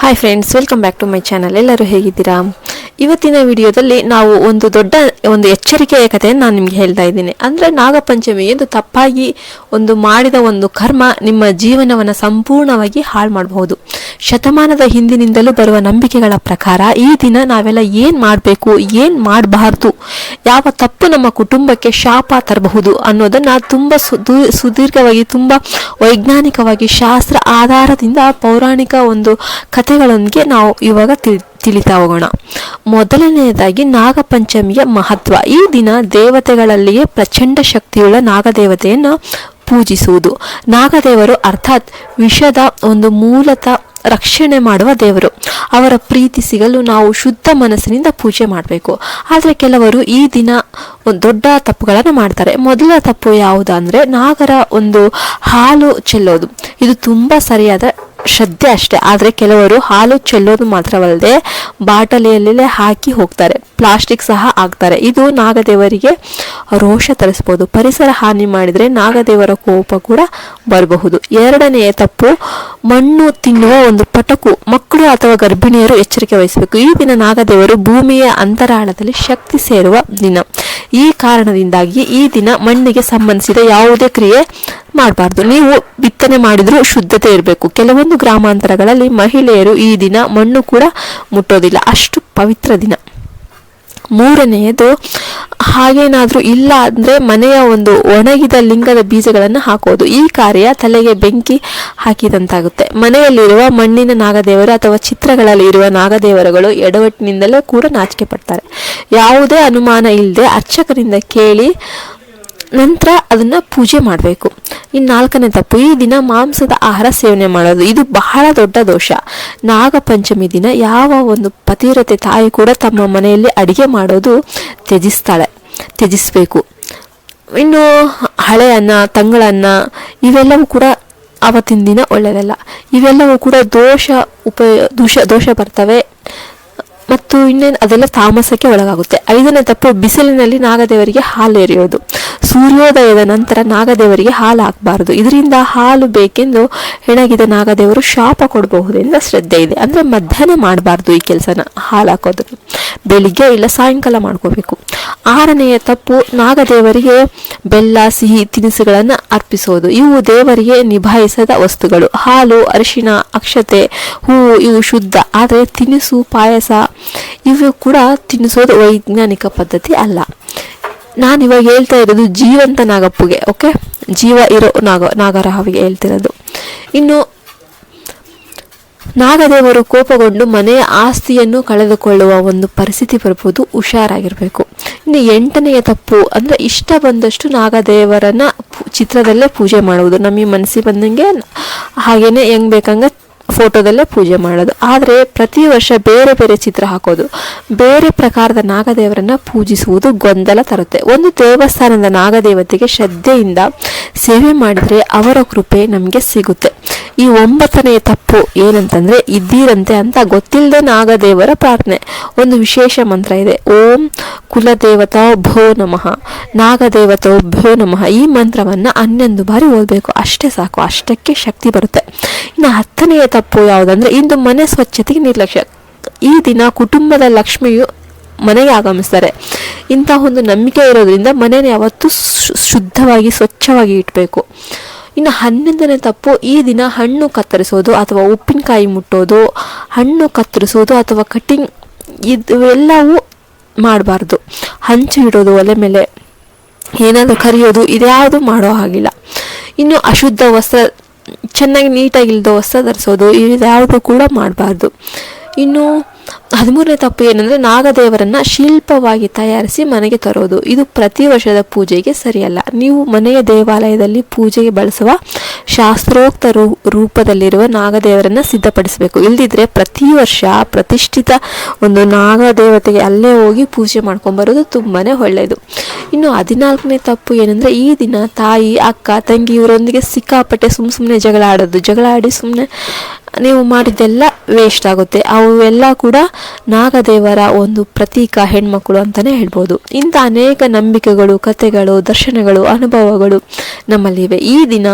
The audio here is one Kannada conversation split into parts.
Hi friends welcome back to my channel ಎಲ್ಲರೂ ಹೇಗಿದ್ದೀರಾ? ಇವತ್ತಿನ ವಿಡಿಯೋದಲ್ಲಿ ನಾವು ಒಂದು ದೊಡ್ಡ, ಒಂದು ಎಚ್ಚರಿಕೆಯ ಕಥೆಯನ್ನು ನಾನು ನಿಮಗೆ ಹೇಳ್ತಾ ಇದ್ದೀನಿ. ಅಂದರೆ ನಾಗಪಂಚಮಿ ಎಂದು ತಪ್ಪಾಗಿ ಒಂದು ಮಾಡಿದ ಒಂದು ಕರ್ಮ ನಿಮ್ಮ ಜೀವನವನ್ನು ಸಂಪೂರ್ಣವಾಗಿ ಹಾಳು ಮಾಡಬಹುದು. ಶತಮಾನದ ಹಿಂದಿನಿಂದಲೂ ಬರುವ ನಂಬಿಕೆಗಳ ಪ್ರಕಾರ ಈ ದಿನ ನಾವೆಲ್ಲ ಏನು ಮಾಡಬೇಕು, ಏನು ಮಾಡಬಾರ್ದು, ಯಾವ ತಪ್ಪು ನಮ್ಮ ಕುಟುಂಬಕ್ಕೆ ಶಾಪ ತರಬಹುದು ಅನ್ನೋದನ್ನ ತುಂಬ ಸುದೂ ಸುದೀರ್ಘವಾಗಿ, ತುಂಬ ವೈಜ್ಞಾನಿಕವಾಗಿ, ಶಾಸ್ತ್ರ ಆಧಾರದಿಂದ ಪೌರಾಣಿಕ ಒಂದು ಕಥೆಗಳೊಂದಿಗೆ ನಾವು ಇವಾಗ ತಿಳಿ ತಿಳಿತಾ ಹೋಗೋಣ. ಮೊದಲನೆಯದಾಗಿ ನಾಗಪಂಚಮಿಯ ಮಹತ್ವ. ಈ ದಿನ ದೇವತೆಗಳಲ್ಲಿಯೇ ಪ್ರಚಂಡ ಶಕ್ತಿಯುಳ್ಳ ನಾಗದೇವತೆಯನ್ನು ಪೂಜಿಸುವುದು. ನಾಗದೇವರು ಅರ್ಥಾತ್ ವಿಷದ ಒಂದು ಮೂಲತಃ ರಕ್ಷಣೆ ಮಾಡುವ ದೇವರು. ಅವರ ಪ್ರೀತಿ ಸಿಗಲು ನಾವು ಶುದ್ಧ ಮನಸ್ಸಿನಿಂದ ಪೂಜೆ ಮಾಡಬೇಕು. ಆದರೆ ಕೆಲವರು ಈ ದಿನ ಒಂದು ದೊಡ್ಡ ತಪ್ಪುಗಳನ್ನು ಮಾಡ್ತಾರೆ. ಮೊದಲ ತಪ್ಪು ಯಾವುದು ಅಂದರೆ ನಾಗರ ಒಂದು ಹಾಲು ಚೆಲ್ಲೋದು. ಇದು ತುಂಬ ಸರಿಯಾದ ಶ್ರದ್ಧೆ ಅಷ್ಟೇ. ಆದರೆ ಕೆಲವರು ಹಾಲು ಚೆಲ್ಲೋದು ಮಾತ್ರವಲ್ಲದೆ ಬಾಟಲಿಯಲ್ಲೇ ಹಾಕಿ ಹೋಗ್ತಾರೆ. ಪ್ಲಾಸ್ಟಿಕ್ ಸಹ ಹಾಕ್ತಾರೆ. ಇದು ನಾಗದೇವರಿಗೆ ರೋಷ ತರಿಸ್ಬೋದು. ಪರಿಸರ ಹಾನಿ ಮಾಡಿದರೆ ನಾಗದೇವರ ಕೋಪ ಕೂಡ ಬರಬಹುದು. ಎರಡನೆಯ ತಪ್ಪು, ಮಣ್ಣು ತಿನ್ನುವ ಒಂದು ಪಟಕು ಮಕ್ಕಳು ಅಥವಾ ಗರ್ಭಿಣಿಯರು ಎಚ್ಚರಿಕೆ ವಹಿಸಬೇಕು. ಈ ದಿನ ನಾಗದೇವರು ಭೂಮಿಯ ಅಂತರಾಳದಲ್ಲಿ ಶಕ್ತಿ ಸೇರುವ ದಿನ. ಈ ಕಾರಣದಿಂದಾಗಿ ಈ ದಿನ ಮಣ್ಣಿಗೆ ಸಂಬಂಧಿಸಿದ ಯಾವುದೇ ಕ್ರಿಯೆ ಮಾಡಬಾರ್ದು. ನೀವು ಬಿತ್ತನೆ ಮಾಡಿದರೂ ಶುದ್ಧತೆ ಇರಬೇಕು. ಕೆಲವೊಂದು ಗ್ರಾಮಾಂತರಗಳಲ್ಲಿ ಮಹಿಳೆಯರು ಈ ದಿನ ಮಣ್ಣು ಕೂಡ ಮುಟ್ಟೋದಿಲ್ಲ. ಅಷ್ಟು ಪವಿತ್ರ ದಿನ. ಮೂರನೆಯದು, ಹಾಗೇನಾದರೂ ಇಲ್ಲ ಅಂದರೆ ಮನೆಯ ಒಂದು ಒಣಗಿದ ಲಿಂಗದ ಬೀಜಗಳನ್ನು ಹಾಕೋದು. ಈ ಕಾರ್ಯ ತಲೆಗೆ ಬೆಂಕಿ ಹಾಕಿದಂತಾಗುತ್ತೆ. ಮನೆಯಲ್ಲಿರುವ ಮಣ್ಣಿನ ನಾಗದೇವರು ಅಥವಾ ಚಿತ್ರಗಳಲ್ಲಿ ಇರುವ ನಾಗದೇವರುಗಳು ಎಡವಟ್ಟಿನಿಂದಲೇ ಕೂಡ ನಾಚಿಕೆ ಪಡ್ತಾರೆ. ಯಾವುದೇ ಅನುಮಾನ ಇಲ್ಲದೆ ಅರ್ಚಕರಿಂದ ಕೇಳಿ ನಂತರ ಅದನ್ನ ಪೂಜೆ ಮಾಡಬೇಕು. ಇನ್ನು ನಾಲ್ಕನೇ ತಪ್ಪು, ಈ ದಿನ ಮಾಂಸದ ಆಹಾರ ಸೇವನೆ ಮಾಡೋದು. ಇದು ಬಹಳ ದೊಡ್ಡ ದೋಷ. ನಾಗಪಂಚಮಿ ದಿನ ಯಾವ ಒಂದು ಪತಿವ್ರತೆ ತಾಯಿ ಕೂಡ ತಮ್ಮ ಮನೆಯಲ್ಲಿ ಅಡಿಗೆ ಮಾಡೋದು ತ್ಯಜಿಸ್ತಾಳೆ, ತ್ಯಜಿಸಬೇಕು. ಇನ್ನು ಹಳೆ ಅನ್ನ ತಂಗಳನ್ನ, ಇವೆಲ್ಲವೂ ಕೂಡ ಅವತ್ತಿನ ದಿನ ಒಳ್ಳೆಯದಲ್ಲ ಇವೆಲ್ಲವೂ ಕೂಡ ದೋಷ ಉಪಯೋಗ ದೋಷ ದೋಷ ಬರ್ತವೆ. ಮತ್ತು ಇನ್ನೇನು ಅದೆಲ್ಲ ತಾಮಸಕ್ಕೆ ಒಳಗಾಗುತ್ತೆ. ಐದನೇ ತಪ್ಪು, ಬಿಸಿಲಿನಲ್ಲಿ ನಾಗದೇವರಿಗೆ ಹಾಲು ಎರೆಯೋದು ಸೂರ್ಯೋದಯದ ನಂತರ ನಾಗದೇವರಿಗೆ ಹಾಲು ಹಾಕಬಾರದು. ಇದರಿಂದ ಹಾಲು ಬೇಕೆಂದು ಹೆಣಗಿದ ನಾಗದೇವರು ಶಾಪ ಕೊಡಬಹುದೆಂದ ಶ್ರದ್ಧೆ ಇದೆ. ಅಂದರೆ ಮಧ್ಯಾಹ್ನ ಮಾಡಬಾರ್ದು ಈ ಕೆಲಸನ, ಹಾಲು ಹಾಕೋದು ಬೆಳಿಗ್ಗೆ ಇಲ್ಲ ಸಾಯಂಕಾಲ ಮಾಡ್ಕೋಬೇಕು. ಆರನೆಯ ತಪ್ಪು, ನಾಗದೇವರಿಗೆ ಬೆಲ್ಲ, ಸಿಹಿ, ತಿನಿಸುಗಳನ್ನು ಅರ್ಪಿಸೋದು. ಇವು ದೇವರಿಗೆ ನಿಭಾಯಿಸದ ವಸ್ತುಗಳು. ಹಾಲು, ಅರಿಶಿಣ, ಅಕ್ಷತೆ, ಹೂವು, ಇವು ಶುದ್ಧ. ಆದರೆ ತಿನಿಸು, ಪಾಯಸ ಇವು ಕೂಡ ತಿನ್ನಿಸೋದು ವೈಜ್ಞಾನಿಕ ಪದ್ಧತಿ ಅಲ್ಲ. ನಾನು ಇವಾಗ ಹೇಳ್ತಾ ಇರೋದು ಜೀವಂತ ನಾಗಪ್ಪಗೆ ಓಕೆ ಜೀವ ಇರೋ ನಾಗ, ನಾಗರಹಾವಿಗೆ ಹೇಳ್ತಿರೋದು. ಇನ್ನು ನಾಗದೇವರು ಕೋಪಗೊಂಡು ಮನೆಯ ಆಸ್ತಿಯನ್ನು ಕಳೆದುಕೊಳ್ಳುವ ಒಂದು ಪರಿಸ್ಥಿತಿ ಬರ್ಬೋದು, ಹುಷಾರಾಗಿರಬೇಕು. ಇನ್ನು ಎಂಟನೆಯ ತಪ್ಪು ಅಂದರೆ ಇಷ್ಟ ಬಂದಷ್ಟು ನಾಗದೇವರನ್ನ ಚಿತ್ರದಲ್ಲೇ ಪೂಜೆ ಮಾಡುವುದು. ನಮಗೆ ಮನಸ್ಸಿಗೆ ಬಂದಂಗೆ ಹಾಗೆಯೇ ಹೆಂಗೆ ಬೇಕಂಗೆ ಫೋಟೋದಲ್ಲೇ ಪೂಜೆ ಮಾಡೋದು. ಆದರೆ ಪ್ರತಿ ವರ್ಷ ಬೇರೆ ಬೇರೆ ಚಿತ್ರ ಹಾಕೋದು. ಬೇರೆ ಪ್ರಕಾರದ ನಾಗದೇವರನ್ನು ಪೂಜಿಸುವುದು ಗೊಂದಲ ತರುತ್ತೆ. ಒಂದು ದೇವಸ್ಥಾನದ ನಾಗದೇವತೆಗೆ ಶ್ರದ್ಧೆಯಿಂದ ಸೇವೆ ಮಾಡಿದರೆ ಅವರ ಕೃಪೆ ನಮಗೆ ಸಿಗುತ್ತೆ. ಈ ಒಂಬತ್ತನೆಯ ತಪ್ಪು ಏನಂತಂದ್ರೆ ಇದ್ದೀರಂತೆ ಅಂತ ಗೊತ್ತಿಲ್ಲದೆ ನಾಗದೇವರ ಪ್ರಾರ್ಥನೆ. ಒಂದು ವಿಶೇಷ ಮಂತ್ರ ಇದೆ. ಓಂ ಕುಲದೇವತಾ ಭೋ ನಮಃ, ನಾಗದೇವತೋ ಭೋ ನಮಃ. ಈ ಮಂತ್ರವನ್ನ ಹನ್ನೊಂದು ಬಾರಿ ಓದಬೇಕು. ಅಷ್ಟೇ ಸಾಕು. ಅಷ್ಟಕ್ಕೆ ಶಕ್ತಿ ಬರುತ್ತೆ. ಇನ್ನು ಹತ್ತನೆಯ ತಪ್ಪು ಯಾವುದಂದ್ರೆ ಇಂದು ಮನೆ ಸ್ವಚ್ಛತೆಗೆ ನಿರ್ಲಕ್ಷ್ಯ. ಈ ದಿನ ಕುಟುಂಬದ ಲಕ್ಷ್ಮಿಯು ಮನೆಗೆ ಆಗಮಿಸ್ತಾರೆ. ಇಂಥ ಒಂದು ನಂಬಿಕೆ ಇರೋದ್ರಿಂದ ಮನೇನ ಯಾವತ್ತೂ ಶುದ್ಧವಾಗಿ ಸ್ವಚ್ಛವಾಗಿ ಇಡಬೇಕು ಇನ್ನು ಹನ್ನೊಂದನೇ ತಪ್ಪು, ಈ ದಿನ ಹಣ್ಣು ಕತ್ತರಿಸೋದು ಅಥವಾ ಉಪ್ಪಿನಕಾಯಿ ಮುಟ್ಟೋದು, ಹಣ್ಣು ಕತ್ತರಿಸೋದು ಅಥವಾ ಕಟಿಂಗ್ ಇದೆಲ್ಲವೂ ಮಾಡಬಾರ್ದು. ಹಂಚು ಇಡೋದು, ಒಲೆ ಮೇಲೆ ಏನಾದರೂ ಕರಿಯೋದು, ಇದ್ಯಾವುದು ಮಾಡೋ ಹಾಗಿಲ್ಲ. ಇನ್ನು ಅಶುದ್ಧ ವಸ್ತ್ರ, ಚೆನ್ನಾಗಿ ನೀಟಾಗಿಲ್ದ ವಸ್ತ್ರ ಧರಿಸೋದು, ಇದ್ಯಾವುದು ಕೂಡ ಮಾಡಬಾರ್ದು. ಇನ್ನು ಹದಿಮೂರನೇ ತಪ್ಪು ಏನಂದರೆ ನಾಗದೇವರನ್ನ ಶಿಲ್ಪವಾಗಿ ತಯಾರಿಸಿ ಮನೆಗೆ ತರೋದು. ಇದು ಪ್ರತಿ ವರ್ಷದ ಪೂಜೆಗೆ ಸರಿಯಲ್ಲ. ನೀವು ಮನೆಯ ದೇವಾಲಯದಲ್ಲಿ ಪೂಜೆಗೆ ಬಳಸುವ ಶಾಸ್ತ್ರೋಕ್ತ ರೂ, ರೂಪದಲ್ಲಿರುವ ನಾಗದೇವರನ್ನ ಸಿದ್ಧಪಡಿಸಬೇಕು. ಇಲ್ದಿದ್ರೆ ಪ್ರತಿ ವರ್ಷ ಪ್ರತಿಷ್ಠಿತ ಒಂದು ನಾಗದೇವತೆಗೆ ಅಲ್ಲೇ ಹೋಗಿ ಪೂಜೆ ಮಾಡ್ಕೊಂಬರೋದು ತುಂಬಾ ಒಳ್ಳೆಯದು. ಇನ್ನು ಹದಿನಾಲ್ಕನೇ ತಪ್ಪು ಏನಂದರೆ ಈ ದಿನ ತಾಯಿ, ಅಕ್ಕ, ತಂಗಿ ಇವರೊಂದಿಗೆ ಸಿಕ್ಕಾಪಟ್ಟೆ ಸುಮ್ಮ ಸುಮ್ಮನೆ ಜಗಳ ಆಡೋದು. ಜಗಳ ಆಡಿ ಸುಮ್ಮನೆ ನೀವು ಮಾಡಿದ್ದೆಲ್ಲ ವೇಸ್ಟ್ ಆಗುತ್ತೆ. ಅವೆಲ್ಲ ಕೂಡ ನಾಗದೇವರ ಒಂದು ಪ್ರತೀಕ ಹೆಣ್ಮಕ್ಕಳು ಅಂತಲೇ ಹೇಳ್ಬೋದು. ಇಂಥ ಅನೇಕ ನಂಬಿಕೆಗಳು, ಕಥೆಗಳು, ದರ್ಶನಗಳು, ಅನುಭವಗಳು ನಮ್ಮಲ್ಲಿವೆ. ಈ ದಿನ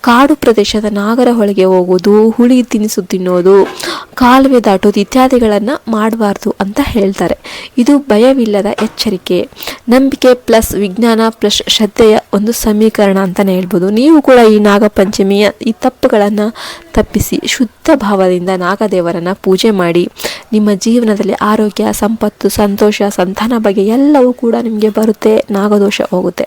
ಕಾಡು ಪ್ರದೇಶದ ನಾಗರ ಹೊಳೆಗೆ ಹೋಗೋದು ಹುಳಿ ತಿನಿಸು ತಿನ್ನೋದು ಕಾಲುವೆ ದಾಟೋದು ಇತ್ಯಾದಿಗಳನ್ನು ಮಾಡಬಾರ್ದು ಅಂತ ಹೇಳ್ತಾರೆ. ಇದು ಭಯವಿಲ್ಲದ ಎಚ್ಚರಿಕೆ. ನಂಬಿಕೆ ಪ್ಲಸ್ ವಿಜ್ಞಾನ ಪ್ಲಸ್ ಶ್ರದ್ಧೆಯ ಒಂದು ಸಮೀಕರಣ ಅಂತಲೇ ಹೇಳ್ಬೋದು. ನೀವು ಕೂಡ ಈ ನಾಗಪಂಚಮಿಯ ಈ ತಪ್ಪುಗಳನ್ನು ತಪ್ಪಿಸಿ ಶುದ್ಧ ಭಾವದಿಂದ ನಾಗದೇವರನ್ನು ಪೂಜೆ ಮಾಡಿ ನಿಮ್ಮ ಜೀವನದಲ್ಲಿ ಆರೋಗ್ಯ, ಸಂಪತ್ತು, ಸಂತೋಷ, ಸಂತಾನ ಬಗ್ಗೆ ಎಲ್ಲವೂ ಕೂಡ ನಿಮಗೆ ಬರುತ್ತೆ, ನಾಗದೋಷ ಹೋಗುತ್ತೆ.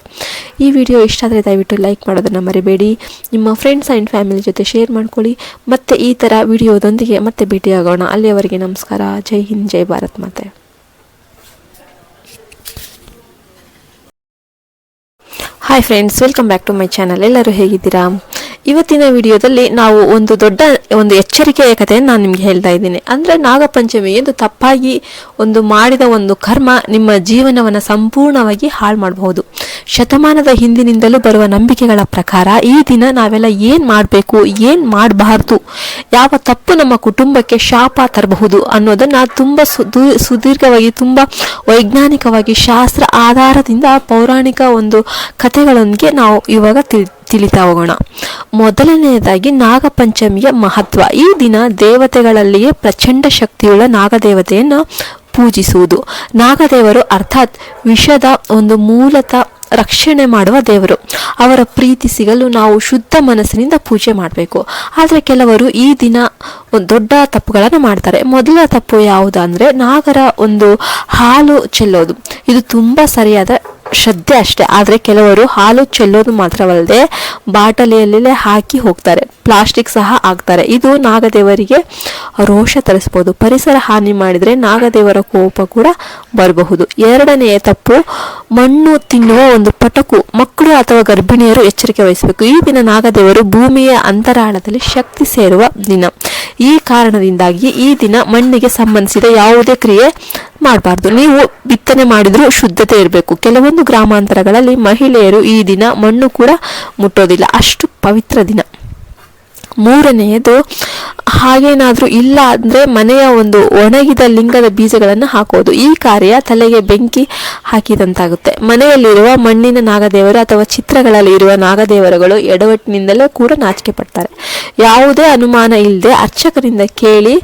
ಈ ವಿಡಿಯೋ ಇಷ್ಟ ಆದರೆ ದಯವಿಟ್ಟು ಲೈಕ್ ಮಾಡೋದನ್ನು ಮರಿಬೇಡಿ. ನಿಮ್ಮ ಫ್ರೆಂಡ್ಸ್ ಆ್ಯಂಡ್ ಫ್ಯಾಮಿಲಿ ಜೊತೆ ಶೇರ್ ಮಾಡ್ಕೊಳ್ಳಿ. ಮತ್ತು ಈ ಥರ ವಿಡಿಯೋದೊಂದಿಗೆ ಮತ್ತೆ ಭೇಟಿಯಾಗೋಣ. ಅಲ್ಲಿಯವರೆಗೆ ನಮಸ್ಕಾರ. ಜೈ ಹಿಂದ್, ಜೈ ಭಾರತ್ ಮಾತೆ. Hi friends welcome back to my channel ಎಲ್ಲರೂ ಹೇಗಿದ್ದೀರಾ? ಇವತ್ತಿನ ವಿಡಿಯೋದಲ್ಲಿ ನಾವು ಒಂದು ದೊಡ್ಡ, ಒಂದು ಎಚ್ಚರಿಕೆಯ ಕಥೆಯನ್ನು ನಾನು ನಿಮಗೆ ಹೇಳ್ತಾ ಇದ್ದೀನಿ. ಅಂದರೆ ನಾಗಪಂಚಮಿ ಎಂದು ತಪ್ಪಾಗಿ ಒಂದು ಮಾಡಿದ ಒಂದು ಕರ್ಮ ನಿಮ್ಮ ಜೀವನವನ್ನು ಸಂಪೂರ್ಣವಾಗಿ ಹಾಳು ಮಾಡಬಹುದು. ಶತಮಾನದ ಹಿಂದಿನಿಂದಲೂ ಬರುವ ನಂಬಿಕೆಗಳ ಪ್ರಕಾರ ಈ ದಿನ ನಾವೆಲ್ಲ ಏನು ಮಾಡಬೇಕು, ಏನು ಮಾಡಬಾರ್ದು, ಯಾವ ತಪ್ಪು ನಮ್ಮ ಕುಟುಂಬಕ್ಕೆ ಶಾಪ ತರಬಹುದು ಅನ್ನೋದನ್ನು ತುಂಬ ಸುದೂ ಸುದೀರ್ಘವಾಗಿ, ತುಂಬ ವೈಜ್ಞಾನಿಕವಾಗಿ, ಶಾಸ್ತ್ರ ಆಧಾರದಿಂದ ಪೌರಾಣಿಕ ಒಂದು ಕಥೆಗಳೊಂದಿಗೆ ನಾವು ಇವಾಗ ತಿಳಿ ತಿಳಿತಾ ಹೋಗೋಣ. ಮೊದಲನೆಯದಾಗಿ ನಾಗಪಂಚಮಿಯ ಮಹತ್ವ. ಈ ದಿನ ದೇವತೆಗಳಲ್ಲಿಯೇ ಪ್ರಚಂಡ ಶಕ್ತಿಯುಳ್ಳ ನಾಗದೇವತೆಯನ್ನು ಪೂಜಿಸುವುದು. ನಾಗದೇವರು ಅರ್ಥಾತ್ ವಿಷದ ಒಂದು ಮೂಲತಃ ರಕ್ಷಣೆ ಮಾಡುವ ದೇವರು. ಅವರ ಪ್ರೀತಿ ಸಿಗಲು ನಾವು ಶುದ್ಧ ಮನಸ್ಸಿನಿಂದ ಪೂಜೆ ಮಾಡಬೇಕು. ಆದರೆ ಕೆಲವರು ಈ ದಿನ ಒಂದು ದೊಡ್ಡ ತಪ್ಪುಗಳನ್ನು ಮಾಡ್ತಾರೆ. ಮೊದಲ ತಪ್ಪು ಯಾವುದು ಅಂದರೆ ನಾಗರ ಒಂದು ಹಾಲು ಚೆಲ್ಲೋದು. ಇದು ತುಂಬ ಸರಿಯಾದ ಶ್ರದ್ಧೆ ಅಷ್ಟೇ. ಆದರೆ ಕೆಲವರು ಹಾಲು ಚೆಲ್ಲೋದು ಮಾತ್ರವಲ್ಲದೆ ಬಾಟಲಿಯಲ್ಲೇ ಹಾಕಿ ಹೋಗ್ತಾರೆ. ಪ್ಲಾಸ್ಟಿಕ್ ಸಹ ಹಾಕ್ತಾರೆ. ಇದು ನಾಗದೇವರಿಗೆ ರೋಷ ತರಿಸ್ಬೋದು. ಪರಿಸರ ಹಾನಿ ಮಾಡಿದರೆ ನಾಗದೇವರ ಕೋಪ ಕೂಡ ಬರಬಹುದು. ಎರಡನೆಯ ತಪ್ಪು, ಮಣ್ಣು ತಿನ್ನುವ ಒಂದು ಪಟಕು ಮಕ್ಕಳು ಅಥವಾ ಗರ್ಭಿಣಿಯರು ಎಚ್ಚರಿಕೆ ವಹಿಸಬೇಕು. ಈ ದಿನ ನಾಗದೇವರು ಭೂಮಿಯ ಅಂತರಾಳದಲ್ಲಿ ಶಕ್ತಿ ಸೇರುವ ದಿನ. ಈ ಕಾರಣದಿಂದಾಗಿ ಈ ದಿನ ಮಣ್ಣಿಗೆ ಸಂಬಂಧಿಸಿದ ಯಾವುದೇ ಕ್ರಿಯೆ ಮಾಡಬಾರ್ದು. ನೀವು ಬಿತ್ತನೆ ಮಾಡಿದರೂ ಶುದ್ಧತೆ ಇರಬೇಕು. ಕೆಲವೊಂದು ಗ್ರಾಮಾಂತರಗಳಲ್ಲಿ ಮಹಿಳೆಯರು ಈ ದಿನ ಮಣ್ಣು ಕೂಡ ಮುಟ್ಟೋದಿಲ್ಲ. ಅಷ್ಟು ಪವಿತ್ರ ದಿನ. ಮೂರನೆಯದು ಹಾಗೇನಾದರೂ ಇಲ್ಲ ಅಂದರೆ ಮನೆಯ ಒಂದು ಒಣಗಿದ ಲಿಂಗದ ಬೀಜಗಳನ್ನು ಹಾಕೋದು. ಈ ಕಾರ್ಯ ತಲೆಗೆ ಬೆಂಕಿ ಹಾಕಿದಂತಾಗುತ್ತೆ. ಮನೆಯಲ್ಲಿರುವ ಮಣ್ಣಿನ ನಾಗದೇವರು ಅಥವಾ ಚಿತ್ರಗಳಲ್ಲಿ ಇರುವ ನಾಗದೇವರುಗಳು ಎಡವಟ್ಟಿನಿಂದಲೇ ಕೂಡ ನಾಚಿಕೆ ಪಡ್ತಾರೆ. ಯಾವುದೇ ಅನುಮಾನ ಇಲ್ಲದೆ ಅರ್ಚಕರಿಂದ ಕೇಳಿ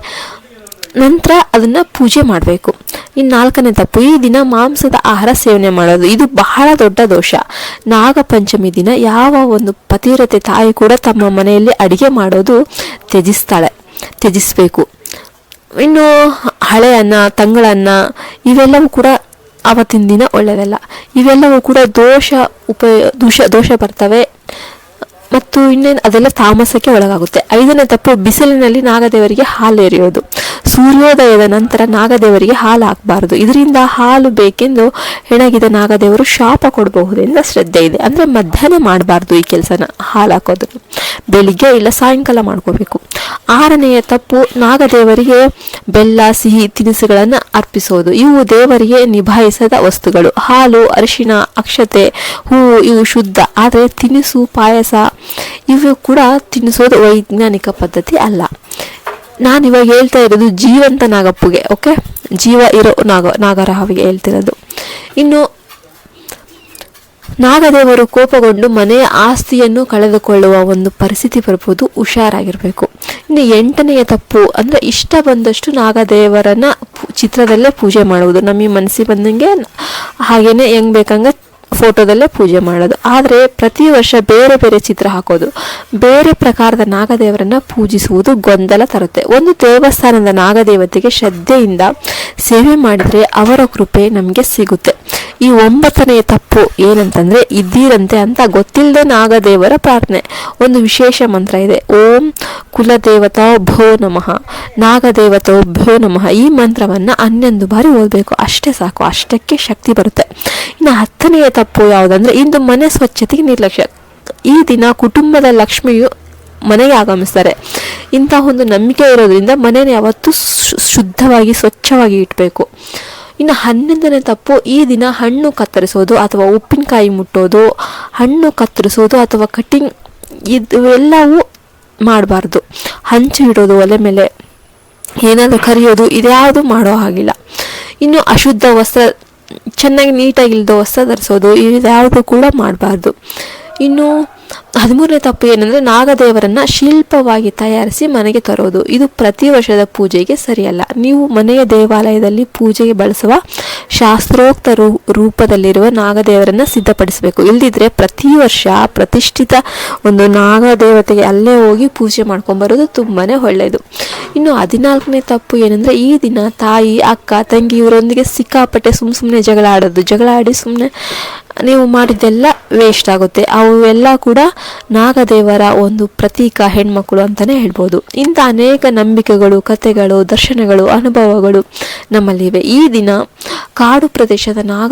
ನಂತರ ಅದನ್ನು ಪೂಜೆ ಮಾಡಬೇಕು. ಇನ್ನು ನಾಲ್ಕನೇ ತಪ್ಪು, ಈ ದಿನ ಮಾಂಸದ ಆಹಾರ ಸೇವನೆ ಮಾಡೋದು, ಇದು ಬಹಳ ದೊಡ್ಡ ದೋಷ. ನಾಗಪಂಚಮಿ ದಿನ ಯಾವ ಒಂದು ಪತಿರತೆ ತಾಯಿ ಕೂಡ ತಮ್ಮ ಮನೆಯಲ್ಲಿ ಅಡಿಗೆ ಮಾಡೋದು ತ್ಯಜಿಸ್ತಾಳೆ, ತ್ಯಜಿಸಬೇಕು. ಇನ್ನು ಹಳೆ ಅನ್ನ ತಂಗಳನ್ನ, ಇವೆಲ್ಲವೂ ಕೂಡ ಆವತ್ತಿನ ದಿನ ಒಳ್ಳೆಯದಲ್ಲ ಇವೆಲ್ಲವೂ ಕೂಡ ದೋಷ ಉಪಯೋ, ದೋಷ ದೋಷ ಬರ್ತವೆ. ಮತ್ತು ಇನ್ನೇನು ಅದೆಲ್ಲ ತಾಮಸಕ್ಕೆ ಒಳಗಾಗುತ್ತೆ. ಐದನೇ ತಪ್ಪು ಬಿಸಿಲಿನಲ್ಲಿ ನಾಗದೇವರಿಗೆ ಹಾಲು ಎರೆಯೋದು. ಸೂರ್ಯೋದಯದ ನಂತರ ನಾಗದೇವರಿಗೆ ಹಾಲು ಹಾಕಬಾರದು. ಇದರಿಂದ ಹಾಲು ಬೇಕೆಂದು ಹೆಣಗಿದ ನಾಗದೇವರು ಶಾಪ ಕೊಡಬಹುದೆಂದು ಶ್ರದ್ಧೆ ಇದೆ. ಅಂದರೆ ಮಧ್ಯಾಹ್ನ ಮಾಡಬಾರ್ದು ಈ ಕೆಲಸನ ಹಾಲು ಹಾಕೋದನ್ನು ಬೆಳಿಗ್ಗೆ ಇಲ್ಲ ಸಾಯಂಕಾಲ ಮಾಡ್ಕೋಬೇಕು. ಆರನೆಯ ತಪ್ಪು ನಾಗದೇವರಿಗೆ ಬೆಲ್ಲ, ಸಿಹಿ, ತಿನಿಸುಗಳನ್ನು ಅರ್ಪಿಸೋದು ಇವು ದೇವರಿಗೆ ನಿಭಾಯಿಸದ ವಸ್ತುಗಳು. ಹಾಲು ಅರಿಶಿನ ಅಕ್ಷತೆ, ಹೂವು, ಇವು ಶುದ್ಧ. ಆದರೆ ತಿನಿಸು, ಪಾಯಸ, ಇವು ಕೂಡ ತಿನ್ನಿಸೋದು ವೈಜ್ಞಾನಿಕ ಪದ್ಧತಿ ಅಲ್ಲ. ನಾನು ಇವಾಗ ಹೇಳ್ತಾ ಇರೋದು ಜೀವಂತ ನಾಗಪ್ಪುಗೆ, ಓಕೆ? ಜೀವ ಇರೋ ನಾಗ ನಾಗರಹಾವಿಗೆ ಹೇಳ್ತಿರೋದು. ಇನ್ನು ನಾಗದೇವರು ಕೋಪಗೊಂಡು ಮನೆಯ ಆಸ್ತಿಯನ್ನು ಕಳೆದುಕೊಳ್ಳುವ ಒಂದು ಪರಿಸ್ಥಿತಿ ಬರ್ಬೋದು ಹುಷಾರಾಗಿರಬೇಕು. ಇನ್ನು ಎಂಟನೆಯ ತಪ್ಪು ಅಂದರೆ ಇಷ್ಟ ಬಂದಷ್ಟು ನಾಗದೇವರನ್ನ ಚಿತ್ರದಲ್ಲೇ ಪೂಜೆ ಮಾಡುವುದು. ನಮಗೆ ಮನಸ್ಸಿಗೆ ಬಂದಂಗೆ ಹಾಗೇನೆ ಹೆಂಗ್ ಬೇಕಂಗೆ ಫೋಟೋದಲ್ಲೇ ಪೂಜೆ ಮಾಡೋದು. ಆದರೆ ಪ್ರತಿ ವರ್ಷ ಬೇರೆ ಬೇರೆ ಚಿತ್ರ ಹಾಕೋದು. ಬೇರೆ ಪ್ರಕಾರದ ನಾಗದೇವರನ್ನ ಪೂಜಿಸುವುದು ಗೊಂದಲ ತರುತ್ತೆ. ಒಂದು ದೇವಸ್ಥಾನದ ನಾಗದೇವತೆಗೆ ಶ್ರದ್ಧೆಯಿಂದ ಸೇವೆ ಮಾಡಿದರೆ ಅವರ ಕೃಪೆ ನಮಗೆ ಸಿಗುತ್ತೆ. ಈ ಒಂಬತ್ತನೆಯ ತಪ್ಪು ಏನಂತಂದ್ರೆ ಇದ್ದೀರಂತೆ ಅಂತ ಗೊತ್ತಿಲ್ಲದೆ ನಾಗದೇವರ ಪ್ರಾರ್ಥನೆ. ಒಂದು ವಿಶೇಷ ಮಂತ್ರ ಇದೆ. ಓಂ ಕುಲದೇವತಾ ಭೋ ನಮಃ, ನಾಗದೇವತೋ ಭೋ ನಮಃ. ಈ ಮಂತ್ರವನ್ನ ಹನ್ನೊಂದು ಬಾರಿ ಓದಬೇಕು. ಅಷ್ಟೇ ಸಾಕು. ಅಷ್ಟಕ್ಕೆ ಶಕ್ತಿ ಬರುತ್ತೆ. ಇನ್ನು ಹತ್ತನೆಯ ತಪ್ಪು ಯಾವುದಂದ್ರೆ ಇಂದು ಮನೆ ಸ್ವಚ್ಛತೆಗೆ ನಿರ್ಲಕ್ಷ್ಯ. ಈ ದಿನ ಕುಟುಂಬದ ಲಕ್ಷ್ಮಿಯು ಮನೆಗೆ ಆಗಮಿಸ್ತಾರೆ. ಇಂಥ ಒಂದು ನಂಬಿಕೆ ಇರೋದ್ರಿಂದ ಮನೇನ ಯಾವತ್ತೂ ಶುದ್ಧವಾಗಿ ಸ್ವಚ್ಛವಾಗಿ ಇಡಬೇಕು ಇನ್ನು ಹನ್ನೊಂದನೇ ತಪ್ಪು ಈ ದಿನ ಹಣ್ಣು ಕತ್ತರಿಸೋದು ಅಥವಾ ಉಪ್ಪಿನಕಾಯಿ ಮುಟ್ಟೋದು, ಹಣ್ಣು ಕತ್ತರಿಸೋದು ಅಥವಾ ಕಟ್ಟಿಂಗ್ ಇದೆಲ್ಲವೂ ಮಾಡಬಾರ್ದು. ಹಂಚು ಇಡೋದು ಒಲೆ ಮೇಲೆ. ಏನಾದರೂ ಕರಿಯೋದು, ಇದ್ಯಾವುದು ಮಾಡೋ ಹಾಗಿಲ್ಲ. ಇನ್ನು ಅಶುದ್ಧ ವಸ್ತ್ರ, ಚೆನ್ನಾಗಿ ನೀಟಾಗಿಲ್ದೋ ವಸ್ತ್ರ ಧರಿಸೋದು, ಇದ್ಯಾವುದು ಕೂಡ ಮಾಡಬಾರ್ದು. ಇನ್ನು ಹದಿಮೂರನೇ ತಪ್ಪು ಏನಂದರೆ ನಾಗದೇವರನ್ನು ಶಿಲ್ಪವಾಗಿ ತಯಾರಿಸಿ ಮನೆಗೆ ತರೋದು. ಇದು ಪ್ರತಿ ವರ್ಷದ ಪೂಜೆಗೆ ಸರಿಯಲ್ಲ. ನೀವು ಮನೆಯ ದೇವಾಲಯದಲ್ಲಿ ಪೂಜೆಗೆ ಬಳಸುವ ಶಾಸ್ತ್ರೋಕ್ತ ರೂ, ರೂಪದಲ್ಲಿರುವ ನಾಗದೇವರನ್ನು ಸಿದ್ಧಪಡಿಸಬೇಕು. ಇಲ್ದಿದ್ರೆ ಪ್ರತಿ ವರ್ಷ ಪ್ರತಿಷ್ಠಿತ ಒಂದು ನಾಗದೇವತೆಗೆ ಅಲ್ಲೇ ಹೋಗಿ ಪೂಜೆ ಮಾಡ್ಕೊಂಬರೋದು ತುಂಬಾ ಒಳ್ಳೆಯದು. ಇನ್ನು ಹದಿನಾಲ್ಕನೇ ತಪ್ಪು ಏನಂದರೆ ಈ ದಿನ ತಾಯಿ, ಅಕ್ಕ, ತಂಗಿ ಇವರೊಂದಿಗೆ ಸಿಕ್ಕಾಪಟ್ಟೆ ಸುಮ್ಮ ಸುಮ್ಮನೆ ಜಗಳ ಆಡೋದು ಜಗಳ ಆಡಿ ಸುಮ್ಮನೆ ನೀವು ಮಾಡಿದ್ದೆಲ್ಲ ವೇಸ್ಟ್ ಆಗುತ್ತೆ. ಅವು ಎಲ್ಲ ಕೂಡ ನಾಗದೇವರ ಒಂದು ಪ್ರತೀಕ ಹೆಣ್ಮಕ್ಕಳು ಅಂತಲೇ ಹೇಳ್ಬೋದು. ಇಂಥ ಅನೇಕ ನಂಬಿಕೆಗಳು, ಕಥೆಗಳು, ದರ್ಶನಗಳು, ಅನುಭವಗಳು ನಮ್ಮಲ್ಲಿವೆ. ಈ ದಿನ ಕಾಡು ಪ್ರದೇಶದ ನಾಗ